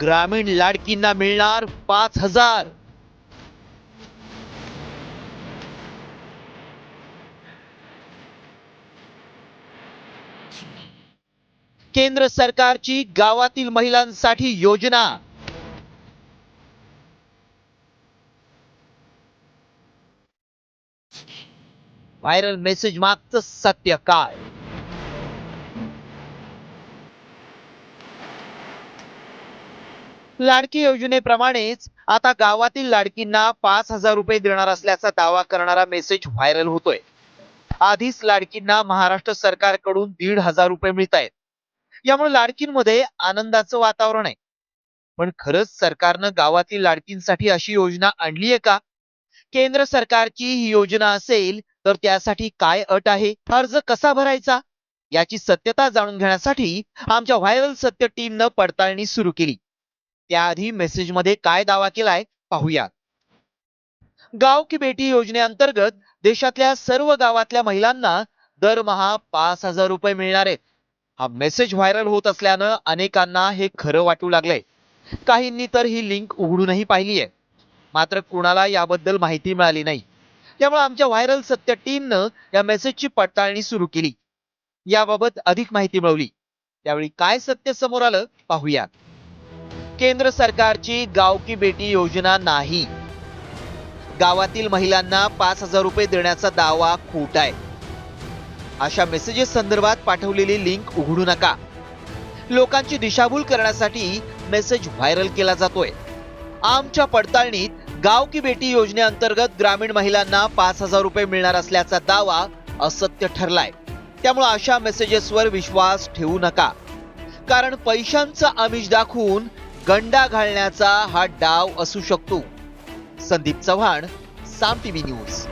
ग्रामीण लाडकींना मिळणार पाच हजार. केंद्र सरकारची गावातील महिलांसाठी योजना. व्हायरल मेसेज मागचं सत्य काय? लाडकी योजनेप्रमाणेच आता गावातील लाडकींना पाच हजार रुपये देणार असल्याचा दावा करणारा मेसेज व्हायरल होतोय. आधीच लाडकींना महाराष्ट्र सरकारकडून दीड हजार रुपये मिळत आहेत. यामुळे लाडकींमध्ये आनंदाचं वातावरण आहे. पण खरंच सरकारनं गावातील लाडकींसाठी अशी योजना आणली आहे का? केंद्र सरकारची ही योजना असेल तर त्यासाठी काय अट आहे? अर्ज कसा भरायचा? याची सत्यता जाणून घेण्यासाठी आमच्या व्हायरल सत्य टीमनं पडताळणी सुरू केली. त्याआधी मेसेजमध्ये काय दावा केलाय पाहूया. गाव की बेटी योजनेअंतर्गत देशातल्या सर्व गावातल्या महिलांना दरमहा पाच हजार रुपये मिळणार आहेत. हा मेसेज व्हायरल होत असल्यानं अनेकांना हे खरं वाटू लागलंय. काहींनी तर ही लिंक उघडूनही पाहिली आहे. मात्र कुणाला याबद्दल माहिती मिळाली नाही. त्यामुळे आमच्या व्हायरल सत्य टीमनं या मेसेजची पडताळणी सुरू केली. याबाबत अधिक माहिती मिळवली. त्यावेळी काय सत्य समोर आलं पाहूया. केंद्र सरकारची गाव की बेटी योजना नाही. गावातील महिलांना पाच हजार रुपये देण्याचा दावा खोट आहे. अशा मेसेजेस संदर्भात पाठवलेली लिंक उघडू नका. लोकांची दिशाभूल करण्यासाठी मेसेज व्हायरल केला जातोय. आमच्या पडताळणीत गाव की बेटी योजनेअंतर्गत ग्रामीण महिलांना पाच हजार रुपये मिळणार असल्याचा दावा असत्य ठरलाय. त्यामुळे अशा मेसेजेसवर विश्वास ठेवू नका. कारण पैशांचं आमिष दाखवून गंडा घालण्याचा हा डाव असू शकतो. Sandeep Chavan Saam TV news.